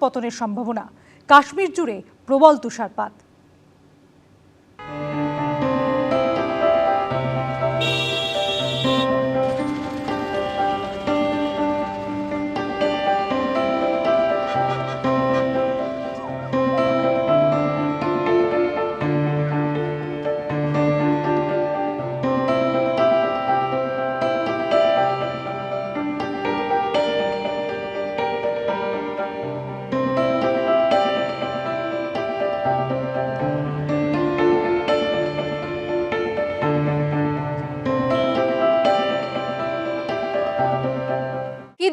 পতনের সম্ভাবনা। কাশ্মীর জুড়ে প্রবল তুষারপাত।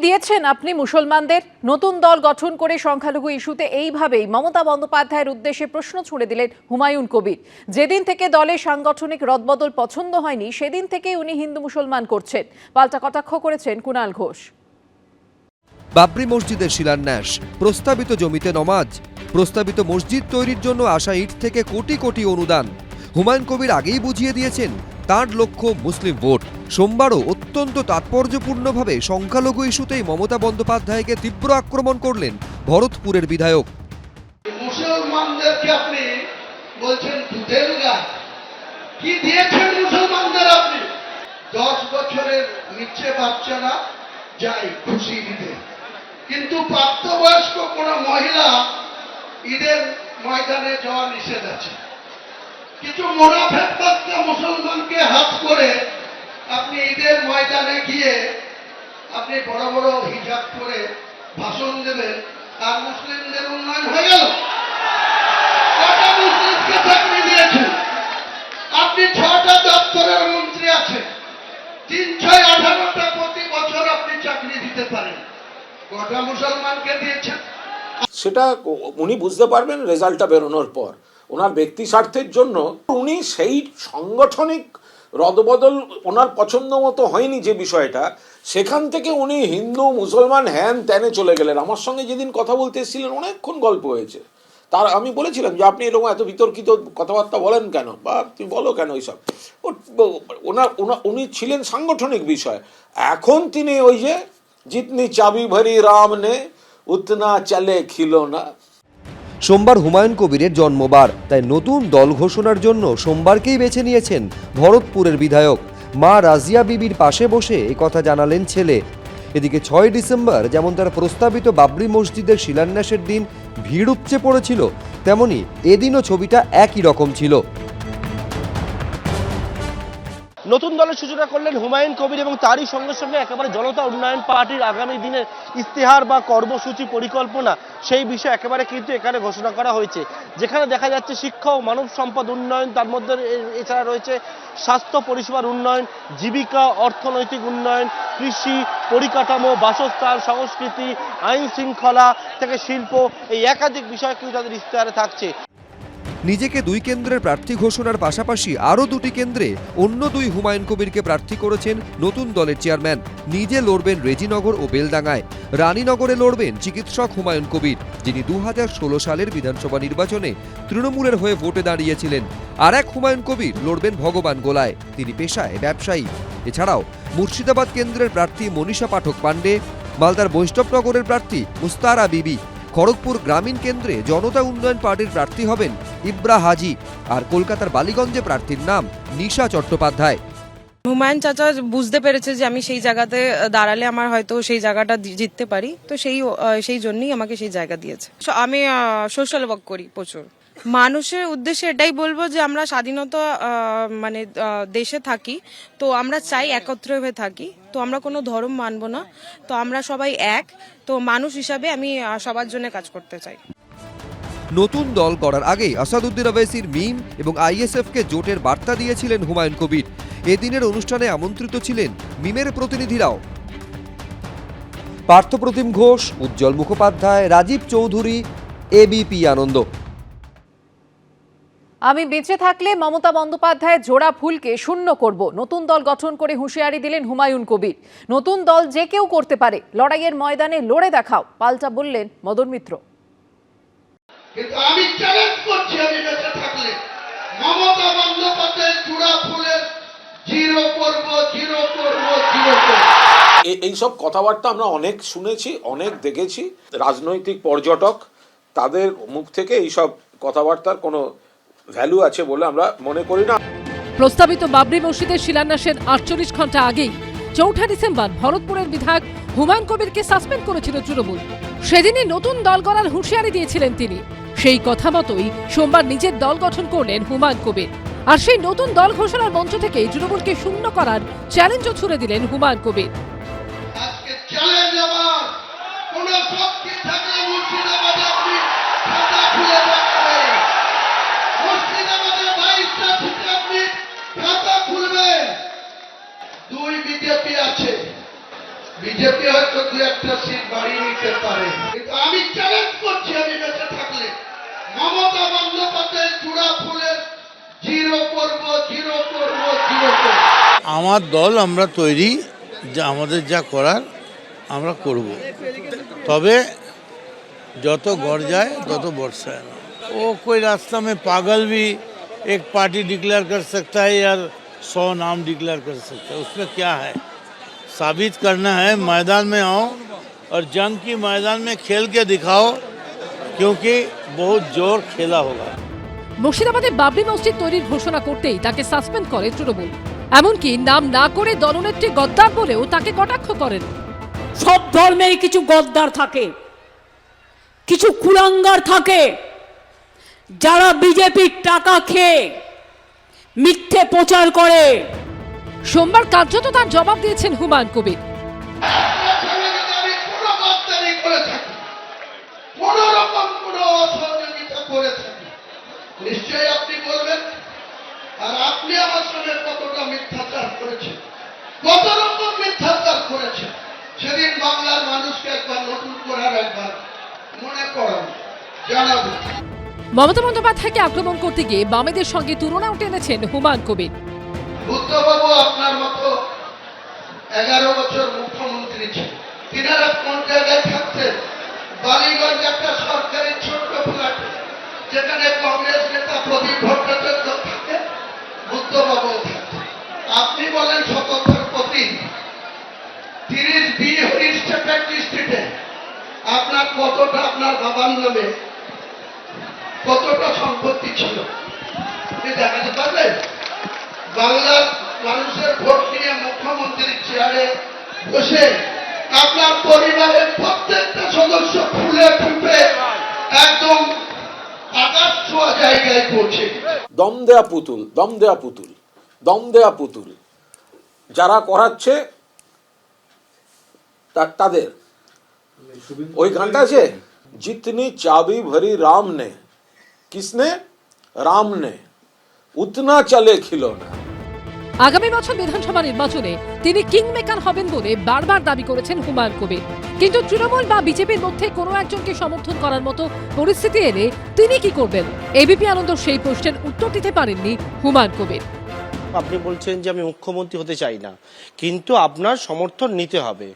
দিয়েছেন আপনি মুসলমানদের। নতুন দল গঠন করে সংখ্যালঘু ইস্যুতে এইভাবেই মমতা বন্দ্যোপাধ্যায়ের উদ্দেশ্যে প্রশ্ন ছুড়ে দিলেন হুমায়ুন কবির। যেদিন থেকে দলের সাংগঠনিক রদবদল পছন্দ হয়নি, সেদিন থেকেই উনি হিন্দু মুসলমান করছেন। পাল্টা কটাক্ষ করেছেন কুণাল ঘোষ। বাবরি মসজিদের শিলান্যাস, প্রস্তাবিত জমিতে নমাজ, প্রস্তাবিত মসজিদ তৈরির জন্য আসা ইট থেকে কোটি কোটি অনুদান। হুমায়ুন কবির আগেই বুঝিয়ে দিয়েছেন তার লক্ষ্য মুসলিম ভোট। সোমবারও অত্যন্ত তাৎপর্যপূর্ণভাবে সংখ্যালঘু ইস্যুতেই মমতা বন্দ্যোপাধ্যায়কে তীব্র আক্রমণ করলেন ভরতপুরের বিধায়ক। আপনি বলছেন দুধের কি দিয়েছেন মুসলমানদের আপনি? দশ বছরের নিচে খুশি কিন্তু প্রাপ্তবয়স্ক কোন মহিলা ঈদের ময়দানে যাওয়া নিষেধ আছে। কিছু মোনাফেক মুসলমানকে হাত করে আপনি ঈদের ময়দানে গিয়ে আপনি বড় বড় হিজাব করে ভাষণ দেবেন, আর মুসলিমদের উন্নয়ন হয়ে গেল। আপনি ছটা দপ্তরের মন্ত্রী আছেন। তিন, ছয়, আঠারোটা প্রতি বছর আপনি চাকরি দিতে পারেন। কটা মুসলমানকে দিয়েছেন। সেটা উনি বুঝতে পারবেন, রেজাল্টটা বেরোনোর পর। ওনার ব্যক্তি স্বার্থের জন্য উনি সেই সাংগঠনিক রদবদল ওনার পছন্দ মতো হয়নি যে বিষয়টা, সেখান থেকে উনি হিন্দু, মুসলমান, হ্যান ত্যানে চলে গেলেন। আমার সঙ্গে যেদিন কথা বলতে এসেছিলেন, অনেকক্ষণ গল্প হয়েছে। তার, আমি বলেছিলাম যে, আপনি এরকম এত বিতর্কিত কথাবার্তা বলেন কেন? বা তুমি বলো কেন এইসব? ও- ওনার ওনা- উনি ছিলেন সাংগঠনিক বিষয়। এখন তিনি ওই যে, জিতনি চাবি ভরি রাম নে, উতনা চলে খিলো না। সোমবার হুমায়ুন কবিরের জন্মবার। তাই নতুন দল ঘোষণার জন্য সোমবারকেই বেছে নিয়েছেন ভরতপুরের বিধায়ক। মা রাজিয়া বিবির পাশে বসে কথা জানালেন ছেলে। এদিকে ছয় ডিসেম্বর, যেমন তার প্রস্তাবিত বাবরি মসজিদের শিলান্যাসের দিন ভিড় উপচে পড়েছিল, তেমনি এদিনও ছবিটা একই রকম ছিল। নতুন দলের সূচনা করলেন হুমায়ুন কবির এবং তারই সঙ্গে সঙ্গে একেবারে জনতা উন্নয়ন পার্টির আগামী দিনের ইস্তেহার বা কর্মসূচি পরিকল্পনা সেই বিষয়ে একেবারে কিন্তু এখানে ঘোষণা করা হয়েছে। যেখানে দেখা যাচ্ছে শিক্ষা ও মানব সম্পদ উন্নয়ন, তার মধ্যে এছাড়া রয়েছে স্বাস্থ্য পরিষেবার উন্নয়ন, জীবিকা, অর্থনৈতিক উন্নয়ন, কৃষি, পরিকাঠামো, বাসস্থান, সংস্কৃতি, আইন শৃঙ্খলা থেকে শিল্প, এই একাধিক বিষয় কিন্তু তাদের ইস্তেহারে থাকছে। নিজেকে দুই কেন্দ্রের প্রার্থী ঘোষণার পাশাপাশি আরও দুটি কেন্দ্রে অন্য দুই হুমায়ুন কবিরকে প্রার্থী করেছেন নতুন দলের চেয়ারম্যান। নিজে লড়বেন রেজিনগর ও বেলডাঙ্গায়। রানীনগরে লড়বেন চিকিৎসক হুমায়ুন কবির, যিনি দু হাজার ষোলো সালের বিধানসভা নির্বাচনে তৃণমূলের হয়ে ভোটে দাঁড়িয়েছিলেন। আর এক হুমায়ুন কবির লড়বেন ভগবান গোলায়, তিনি পেশায় ব্যবসায়ী। এছাড়াও মুর্শিদাবাদ কেন্দ্রের প্রার্থী মনীষা পাঠক পাণ্ডে, মালদার বৈষ্ণবনগরের প্রার্থী মুস্তারা বিবি খড়গপুর গ্রামীণ কেন্দ্রে জনতা উন্নয়ন পার্টির প্রার্থী হবেন ইব্রা হাজি আর কলকাতার বালিগঞ্জে প্রার্থীর নাম নিশা চট্টোপাধ্যায়। হুমায়ুন চাচা বুঝতে পেরেছে যে আমি সেই জায়গাতে দাঁড়ালে আমার হয়তো সেই জায়গাটা জিততে পারি। তো সেই সেই জন্যই আমাকে সেই জায়গা দিয়েছে। আমি সোশ্যাল ওয়ার্ক করি প্রচুর। মানুষের উদ্দেশ্যে এটাই বলব যে আমরা স্বাধীনতা মানে দেশে থাকি। তো আমরা চাই একত্র হয়ে থাকি। তো আমরা কোনো ধর্ম মানব না। তো আমরা সবাই এক। তো মানুষ হিসাবে আমি সবার জন্য কাজ করতে চাই। নতুন দল করার আগেই আসাদুদ্দিন ওয়াইসির মিম এবং আইএসএফকে জোটের বার্তা দিয়েছিলেন হুমায়ুন কবির। এদিনের অনুষ্ঠানে আমন্ত্রিত ছিলেন মিমের প্রতিনিধিরাও। পার্থপ্রতিম ঘোষ, উজ্জ্বল মুখোপাধ্যায়, রাজীব চৌধুরী এবিপি আনন্দ। আমি বেঁচে থাকলে মমতা বন্দ্যোপাধ্যায়ের জোড়া ফুলকে শূন্য করব। নতুন দল গঠন করে হুঁশিয়ারি দিলেন হুমায়ুন কবির। নতুন দল যে কেউ করতে পারে। লড়াইয়ের ময়দানে লড়ে দেখাও পাল্টা বললেন মদন মিত্র। কিন্তু আমি চ্যালেঞ্জ করছি আমি বেঁচে থাকলে। মমতা বন্দ্যোপাধ্যায় চূড়া ফুলের জিরো করব জিরো করব জিরো করব। এইসব কথাবার্তা আমরা অনেক শুনেছি অনেক দেখেছি। রাজনৈতিক পর্যটক তাদের মুখ থেকে এইসব কথাবার্তার কোনো ভ্যালু আছে বলে আমরা মনে করি না। প্রস্তাবিত বাবরি মসজিদের শিলান্যাসের আটচল্লিশ ঘণ্টা আগেই চৌঠা ডিসেম্বর ভরতপুরের বিধায়ক হুমায়ুন কবিরকে সাসপেন্ড করেছিল তৃণমূল। সেদিনই নতুন দল গড়ার হুঁশিয়ারি দিয়েছিলেন তিনি। সেই কথা মতোই সোমবার নিজের দল গঠন করলেন হুমায়ুন কবির। আর সেই নতুন দল ঘোষণার মঞ্চ থেকে তৃণমূলকে শূন্য করার চ্যালেঞ্জও ছুড়ে দিলেন হুমায়ুন কবির। বন্দ্যোপাধ্যায় চূড়া ফুলের জিরো করবো জিরো করবো জিরো করবো আমার দল আমরা তৈরি যা আমাদের যা করার আমরা করব তবে যত গড় तत बरसाए ना वो कोई रास्ता में पागल भी एक पार्टी डिक्लेयर कर सकता है या सौ नाम डिक्लेयर कर सकता है उसमें क्या है साबित करना है मैदान में आओ और जंग की मैदान में खेल के दिखाओ क्योंकि बहुत जोर खेला होगा মুর্শিদাবাদে বাবরি মসজিদ তৈরির ঘোষণা করতেই তাকে সাসপেন্ড করে তৃণমূল। এমনকি নাম না করে দলনেত্রী গদ্দার বলেও তাকে কটাক্ষ করেন। সব ধর্মেই কিছু গদ্দার থাকে কিছু কুলাঙ্গার থাকে। যারা বিজেপির টাকা খেয়ে মিথ্যে প্রচার করে। সোমবার কার্যত তার জবাব দিয়েছেন হুমায়ুন কবির আপনার সঙ্গে যদি আমি কোনো গদ্দারি করে থাকি কোন রকম কোন অসহযোগিতা করে থাকি নিশ্চয়ই আপনি বলবেন আর আপনি আমার সঙ্গে কতটা মিথ্যাচার করেছেন? কত রকম মিথ্যাচার করেছেন? সেদিন বাংলার মানুষকে একবার নতুন করার একবার মনে করান জানাবেন মমতা বন্দ্যোপাধ্যায়কে আক্রমণ করতে গিয়ে বামেদের সঙ্গে তুলনাও টেনেছেন হুমায়ুন কবির। বুদ্ধবাবু আপনার মতো এগারো বছর মুখ্যমন্ত্রী ছিলেন। তিনারা কোন জায়গায় থাকতেন? বালিগঞ্জ একটা সরকারি ছোট্ট ফ্ল্যাট যেখানে প্রদীপ ভট্টাচার্য থাকে বুদ্ধবাবু থাকতেন আপনি বলেন স্বতন্ত্র প্রতীক তিরিশ বি হরিশ স্ট্রিটে আপনার কতটা আপনার বাবার নামে কতটা সম্পত্তি ছিল? দেখাতে পারবেন? বাংলার মানুষের ভোট নিয়ে মুখ্যমন্ত্রীর চেয়ারে বসে আপনার পরিবারের প্রত্যেকটা সদস্য ফুলে ফুটে একদম দম দেয়া পুতুল, দম দেয়া পুতুল, দম দেয়া পুতুল। যারা করাচ্ছে তাদের। ওই গানটা আছে, জিতনি চাবি ভরি রাম নে, কিসনে? রাম নে, উতনা চলে খিলোনা। আগামী বছর বিধানসভা নির্বাচনে তিনি কিং মেকার হবেন বলে বারবার দাবি করেছেন হুমায়ুন কবির। কিন্তু তৃণমূল বা বিজেপির মধ্যে কোনো একজনকে সমর্থন করার মতো পরিস্থিতি এলে তিনি কি করবেন? এবিপি আনন্দ সেই প্রশ্নের উত্তর দিতে পারেননি হুমায়ুন কবির। আপনি বলছেন যে আমি মুখ্যমন্ত্রী হতে চাই না কিন্তু আপনার সমর্থন নিতে হবে।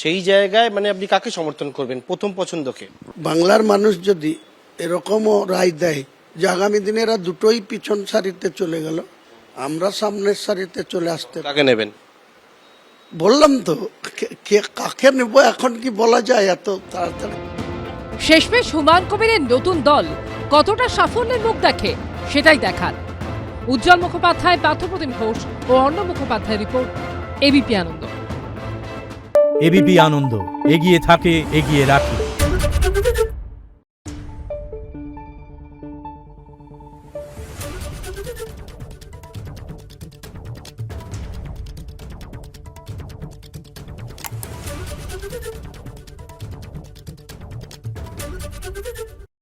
সেই জায়গায় মানে আপনি কাকে সমর্থন করবেন? প্রথম পছন্দকে বাংলার মানুষ যদি এরকমও রায় দেয় যে আগামী দিনে এরা দুটোই পিছন সারিতে চলে গেল আমরা সামনের সারিতে চলে আসতে কাকে নেবেন? বললাম তো কে- কে- কাকে নেব এখন কি বলা যায় এত তাড়াতাড়ি? শেষমেশ হুমায়ুন কবিরের নতুন দল কতটা সাফল্যের মুখ দেখে সেটাই দেখার। উজ্জ্বল মুখোপাধ্যায় পার্থপ্রতিম ঘোষ ও অন্য Mukhopadhyay report ABP Ananda. ABP Ananda এগিয়ে থাকে এগিয়ে রাখে।